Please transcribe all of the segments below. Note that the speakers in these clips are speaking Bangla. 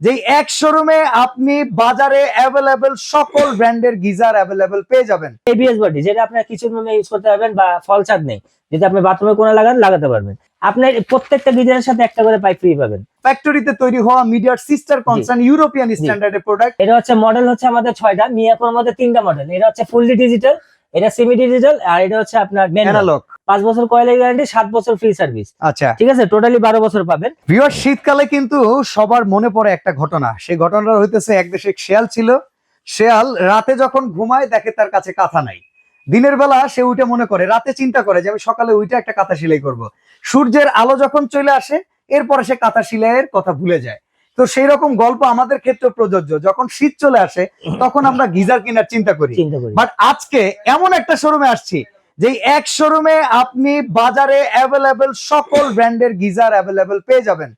যে এক শোরুমে আপনি বাজারে অ্যাভেলেবেল সকল ব্র্যান্ডের গিজার অ্যাভেলেবেল পেয়ে যাবেন। এবিএস বডি যেটা আপনার কিচেন রুমে ইউজ করতে পারবেন বা ফল ছাদ নেই যদি আপনি বাথরুমে কোনা লাগান লাগাতে পারবেন। আপনার প্রত্যেকটা গিজারের সাথে একটা করে পাইপ ফ্রি পাবেন। ফ্যাক্টরিতে তৈরি হওয়া মিডিয়ার সিস্টার কনসার্ন ইউরোপিয়ান স্ট্যান্ডার্ডের প্রোডাক্ট এটা হচ্ছে মডেল হচ্ছে আমাদের ছয়টা মিয়াকোর মধ্যে তিনটা মডেল এটা হচ্ছে ফুললি ডিজিটাল এটা সেমি ডিজিটাল আর এটা হচ্ছে আপনার অ্যানালগ পাঁচ বছর কয়েলের গ্যারান্টি সাত বছর ফ্রি সার্ভিস আচ্ছা। ঠিক আছে? টোটালি বারো বছর পাবেন। ভিউয়ার শীতকালে কিন্তু সবার মনে পড়ে একটা ঘটনা। সেই ঘটনাটা হইতেছে এক দেশে শেয়াল ছিল। শেয়াল রাতে যখন ঘুমায় দেখে তার কাছে কাঁথা নাই। দিনের বেলা সে উঠে মনে করে রাতে চিন্তা করে যে আমি সকালে উঠে একটা কাঁথা সেলাই করব। সূর্যের আলো যখন চলে আসে এরপরে সে কাঁথা সেলাইয়ের কথা ভুলে যায়। তো সেই রকম গল্প আমাদের ক্ষেত্রে প্রযোজ্য। যখন শীত চলে আসে তখন আমরা গিজার কেনার চিন্তা করি। বাট আজকে এমন একটা শোরুমে আসছি যে এক শোরুমে আপনি বাজারে অ্যাভেলেবেল সকল ব্র্যান্ডের গিজার অ্যাভেলেবেল পেয়ে যাবেন।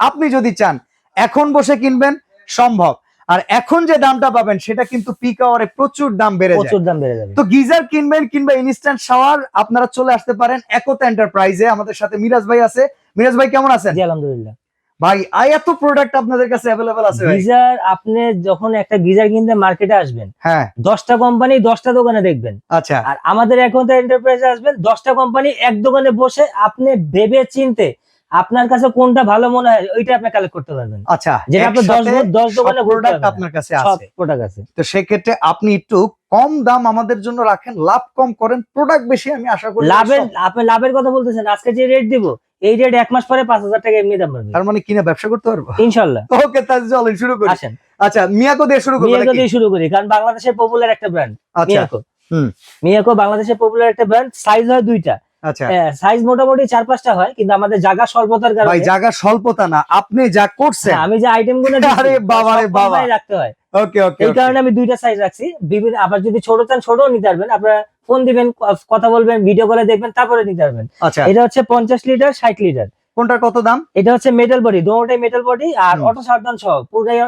আপনি যদি চান এখন বসে কিনবেন সম্ভব। আর এখন যে দামটা পাবেন সেটা কিন্তু পিক আওয়ারে প্রচুর দাম বেড়ে যায়। প্রচুর দাম বেড়ে যাবে। তো গিজার কিনবেন কিংবা ইনস্ট্যান্ট শাওয়ার আপনারা চলে আসতে পারেন একতা এন্টারপ্রাইজে আমাদের সাথে মিরাজ ভাই আছে। মিরাজ ভাই কেমন আছেন? জি আলহামদুলিল্লাহ। ভাই আই এত প্রোডাক্ট আপনাদের কাছে অ্যাভেলেবেল আছে ভাই? গিজার আপনি যখন একটা গিজার কিনতে মার্কেটে আসবেন হ্যাঁ। দশটা কোম্পানি দশটা দোকানে দেখবেন। আচ্ছা। আর আমাদের এখন এন্টারপ্রাইজে আসবেন দশটা কোম্পানি এক দোকানে বসে আপনি ভেবে চিনতে আপনার কাছে কোনটা ভালো মনে হয় ওইটা আপনি কালেক্ট করতে পারবেন। আচ্ছা যেটা আপনি দশ একসাথে দো- দশ সব দোকানে প্রোডাক্ট আপনার কাছে আছে। প্রোডাক্ট আছে। তো সেক্ষেত্রে আপনি একটু কম দাম আমাদের জন্য রাখেন লাভ কম করেন প্রোডাক্ট বেশি আমি আশা করি লাভের আপনি লাভের কথা বলতেছেন আজকে যে রেট দিব এই রেট এক মাস পরে পাঁচ হাজার টাকা এমনি দাম পাবেন তার মানে কিনা ব্যবসা করতে পারব? ইনশাল্লাহ। ওকে তাহলে চলেন শুরু করি। আসেন। আচ্ছা মিয়াকো দিয়ে শুরু করব মিয়াকো দিয়ে শুরু করি কারণ বাংলাদেশের পপুলার একটা ব্র্যান্ড আচ্ছা মিয়াকো। হুম। মিয়াকো বাংলাদেশের পপুলার একটা ব্র্যান্ড সাইজ হয় দুইটা। আচ্ছা। সাইজ মোটামুটি চার পাঁচটা হয় কিন্তু আমাদের জায়গা স্বল্পতার ভাই কারণে জায়গা স্বল্পতা না আপনি যা করছেন হ্যাঁ, আমি যে আইটেমগুলো আরে বাবা রে বাবা। রাখতে হয়। ওকে ওকে এই কারণে আমি দুইটা সাইজ রাখছি। বিভিন্ন আবার যদি ছোট চান ছোট নিতে পারবেন। আপনারা ফোন দিবেন কথা বলবেন ভিডিও কলে দেখবেন তারপরে নিতে পারবেন। আচ্ছা। এটা হচ্ছে পঞ্চাশ লিটার ষাট লিটার কোনটার কত দাম? এটা হচ্ছে মেটাল বডি দোনোটাই মেটাল বডি আর অটো সাবধান সহ পুরাই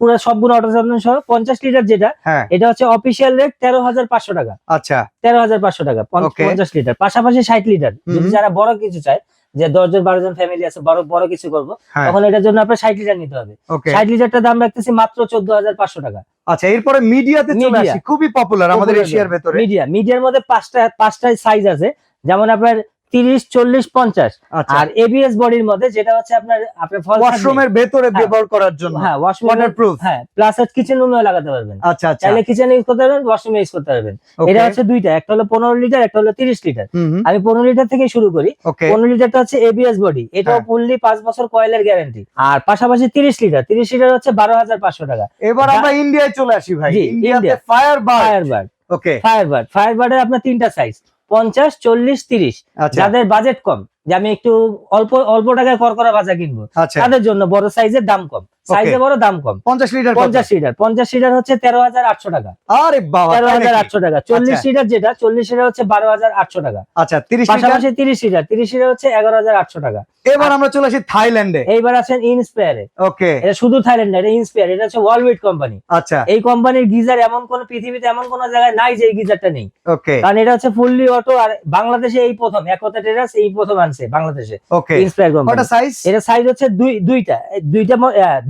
পুরো সবগুলো অটো সাবধান সহ পঞ্চাশ লিটার যেটা হ্যাঁ। এটা হচ্ছে অফিসিয়াল রেট তেরো হাজার পাঁচশো টাকা। আচ্ছা। তেরো হাজার পাঁচশো টাকা পঞ্চাশ লিটার পাশাপাশি ষাট লিটার যদি যারা বড় কিছু চায় যে দশ জন বারো জন ফ্যামিলি আছে বড় বড় কিছু করব হ্যাঁ। তখন এটার জন্য আপনার ষাট লিটার নিতে হবে। ষাট লিটারটার দাম রাখতেছি মাত্র চোদ্দ হাজার পাঁচশো টাকা। আচ্ছা এরপরে মিডিয়াতে চলে। আসি। খুবই পপুলার আমাদের এশিয়ার ভেতরে। মিডিয়া মিডিয়ার মধ্যে পাঁচটা পাঁচটা সাইজ আছে। যেমন আপনার তিরিশ চল্লিশ পঞ্চাশ। আচ্ছা। আর এবিএস বডির মধ্যে যেটা হচ্ছে আপনার আপনার ওয়াশরুমের ভেতরে হ্যাঁ। ব্যবহার করার জন্য। হ্যাঁ ওয়াটারপ্রুফ হ্যাঁ প্লাস কিচেন রুমেও লাগাতে পারবেন। আচ্ছা আচ্ছা। চাইলে কিচেনে ইউজ করতে পারবেন ওয়াশরুমে ইউজ করতে পারবেন। এটা হচ্ছে দুইটা একটা হলো পনেরো লিটার একটা হলো তিরিশ লিটার হুম হুম। আমি পনেরো লিটার থেকে শুরু করি। ওকে পনেরো লিটারটা হচ্ছে এবিএস বডি এটাও হ্যাঁ। ফুললি পাঁচ বছর কয়েলের গ্যারান্টি আর পাশাপাশি তিরিশ লিটার তিরিশ লিটার হচ্ছে বারো হাজার পাঁচশো টাকা। এবার আমরা ইন্ডিয়ায় চলে আসি ভাই। ইন্ডিয়াতে India. Fire bar fire bird okay fire bird fire বার্ডের আপনার তিনটা সাইজ পঞ্চাশ চল্লিশ তিরিশ। আচ্ছা। যাদের বাজেট কম। যে আমি একটু অল্প অল্প টাকায় করকরা ভাজা কিনবো। আচ্ছা। তাদের জন্য বড় সাইজের দাম কম। সাইজে বড় দাম কম। পঞ্চাশ লিটার পঞ্চাশ লিটার। পঞ্চাশ লিটার হচ্ছে তেরো হাজার আটশো টাকা। আরে তেরো হাজার আটশো টাকা। চল্লিশ আচ্ছা। লিটার যেটা চল্লিশ লিটার হচ্ছে বারো হাজার আটশো টাকা। আচ্ছা তিরিশ পাশাপাশি তিরিশ লিটার। তিরিশ লিটার হচ্ছে এগারো হাজার আটশো টাকা। এবার আমরা চলে আসি থাইল্যান্ডে। এইবার আছেন ইনস্পায়ারে ওকে। এটা শুধু থাইল্যান্ড এটা ইনস্পায়ার এটা হচ্ছে ওয়ার্ল্ড কোম্পানি আচ্ছা। এই কোম্পানির গিজার এমন কোন পৃথিবীতে এমন কোন জায়গায় নাই যে এই গিজারটা নেই। ওকে। কারণ এটা হচ্ছে ফুললি অটো আর বাংলাদেশে এই প্রথম একতা টেরাস এই প্রথম আনছে বাংলাদেশে। ওকে ইনস্পায়ার কোম্পানি সাইজ এটা সাইজ হচ্ছে দুই দুইটা। দুইটা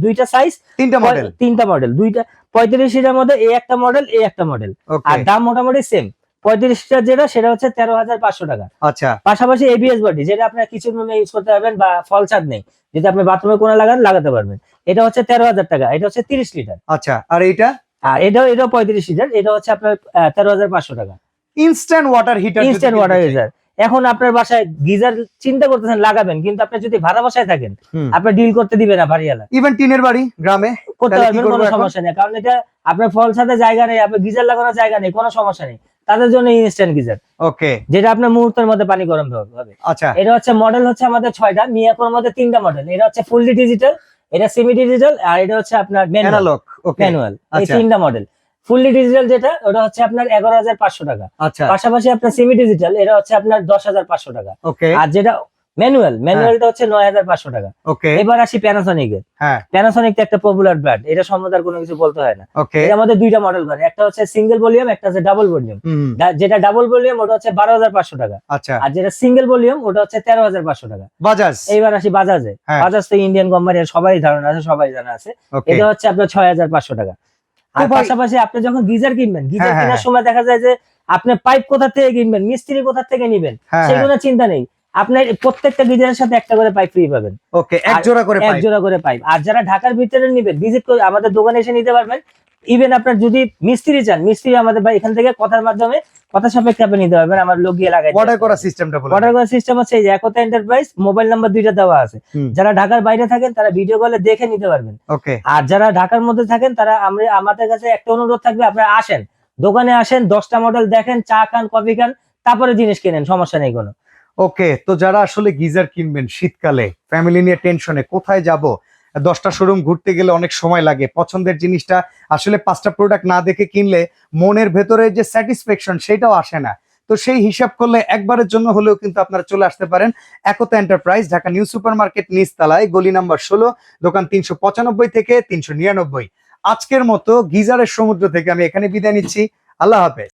দুইটা সাইজ তিনটা মডেল তিনটা মডেল দুইটা পঁয়ত্রিশ লিটার মধ্যে এই একটা মডেল এই একটা মডেল আর দাম মোটামুটি সেম পঁয়ত্রিশ লিটার যেটা সেটা হচ্ছে তেরো হাজার পাঁচশো টাকা। আচ্ছা। পাশাপাশি এবিএস বডি যেটা আপনার কিচেন রুমে ইউজ করতে পারবেন বা ফল ছাদ নেই। যদি আপনি বাথরুমে কোনা লাগান লাগাতে পারবেন। এটা হচ্ছে তেরো হাজার টাকা। এটা হচ্ছে তিরিশ লিটার আচ্ছা। আর এইটা? আর এটাও এটাও পঁয়ত্রিশ লিটার এটা হচ্ছে আপনার তেরো হাজার পাঁচশো টাকা। Instant water heater instant water geyser এখন আপনার বাসায় গিজার চিন্তা করতেছেন লাগাবেন কিন্তু আপনি যদি ভাড়া বাসায় থাকেন। আপনার ডিল করতে দিবে না বাড়িওয়ালা। ইভেন টিনের বাড়ি গ্রামে করতে পারবেন কোনো সমস্যা নেই কারণ এটা আপনার ফল সাথে জায়গা নেই আপনার গিজার লাগানোর জায়গা নেই কোনো সমস্যা নেই। তাদের জন্য ইনস্ট্যান্ট গিজার। ওকে যেটা আপনার মুহূর্তের মধ্যে পানি গরম হবে আচ্ছা। এটা হচ্ছে মডেল হচ্ছে আমাদের ছয়টা মিয়াকোর মধ্যে তিনটা মডেল এটা হচ্ছে ফুললি ডিজিটাল এটা সেমি ডিজিটাল আর এটা হচ্ছে আপনার ম্যানুয়াল ম্যানুয়াল এই আচ্ছা। তিনটা মডেল ফুললি ডিজিটাল যেটা ওটা হচ্ছে আপনার এগারো হাজার পাঁচশো টাকা। আচ্ছা। পাশাপাশি আপনার সেমি ডিজিটাল এটা হচ্ছে আপনার দশ হাজার পাঁচশো টাকা। ওকে। আর যেটা ম্যানুয়াল ম্যানুয়ালটা হচ্ছে নয় হাজার পাঁচশো টাকা। ওকে। এবার আসি প্যানাসনিকের হ্যাঁ। প্যানাসনিক একটা পপুলার ব্র্যান্ড এটা সম্বন্ধে আর কোনো কিছু বলতে হয় না। ওকে। এর মধ্যে দুইটা মডেল করে একটা হচ্ছে সিঙ্গেল ভলিউম একটা হচ্ছে ডাবল ভলিউম যেটা ডাবল ভলিউম ওটা হচ্ছে বারো হাজার পাঁচশো টাকা। আচ্ছা। আর যেটা সিঙ্গেল ভলিউম ওটা হচ্ছে তেরো হাজার পাঁচশো টাকা। বাজাজ? এইবার আসি বাজাজে। হ্যাঁ। বাজাজ তো ইন্ডিয়ান কোম্পানি সবাই ধারণা আছে সবাই জানা আছে। এটা হচ্ছে আপনার ছয় হাজার পাঁচশো টাকা। আর পাশাপাশি আপনি যখন গিজার কিনবেন গিজার হ্যাঁ, হ্যাঁ, কেনার। সময় দেখা যায় যে আপনি পাইপ কোথা থেকে কিনবেন মিস্ত্রি কোথা থেকে নিবেন হ্যাঁ সেগুলো চিন্তা নেই। আপনার প্রত্যেকটা গিজারের সাথে একটা করে পাইপ ফ্রি পাবেন। ওকে এক জোড়া করে এক জোড়া করে পাইপ। আর যারা ঢাকার ভিতরে নিবেন ভিজিট করে আমাদের দোকানে এসে নিতে পারবেন। ইভেন আপনার যদি মিস্ত্রি চান মিস্ত্রি আমাদের বা এখান থেকে কথার মাধ্যমে কথা সাপেক্ষে আপনি নিতে পারবেন আমার লোক গিয়ে লাগাই অর্ডার করা সিস্টেমটা বলে অর্ডার করার সিস্টেম হচ্ছে এই যে একতা এন্টারপ্রাইজ মোবাইল নাম্বার দুইটা দেওয়া আছে। যারা ঢাকার বাইরে থাকেন তারা ভিডিও কলে দেখে নিতে পারবেন। ওকে আর যারা ঢাকার মধ্যে থাকেন তারা আমরা আমাদের কাছে একটা অনুরোধ থাকবে আপনারা আসেন। দোকানে আসেন দশটা মডেল দেখেন চা খান কফি খান তারপরে জিনিস কেনেন সমস্যা নেই কোনো। ওকে তো যারা আসলে গিজার কিনবেন শীতকালে ফ্যামিলি নিয়ে টেনশনে কোথায় যাব? দশটা শোরুম ঘুরতে গেলে অনেক সময় লাগে। পছন্দের জিনিসটা আসলে পাঁচটা প্রোডাক্ট না দেখে কিনলে মনের ভেতরে যে স্যাটিসফ্যাকশন সেটাও আসে না। তো সেই হিসাব করলে একবারের জন্য হলেও কিন্তু আপনারা চলে আসতে পারেন Ekta enterprise Dhaka new super market নিচতলায়, গলি নাম্বার ষোলো, দোকান তিনশো পঁচানব্বই থেকে তিনশো নিরানব্বই। আজকের মতো গিজারের সমুদ্র থেকে আমি এখানে বিদায় নিচ্ছি। আল্লাহ হাফেজ।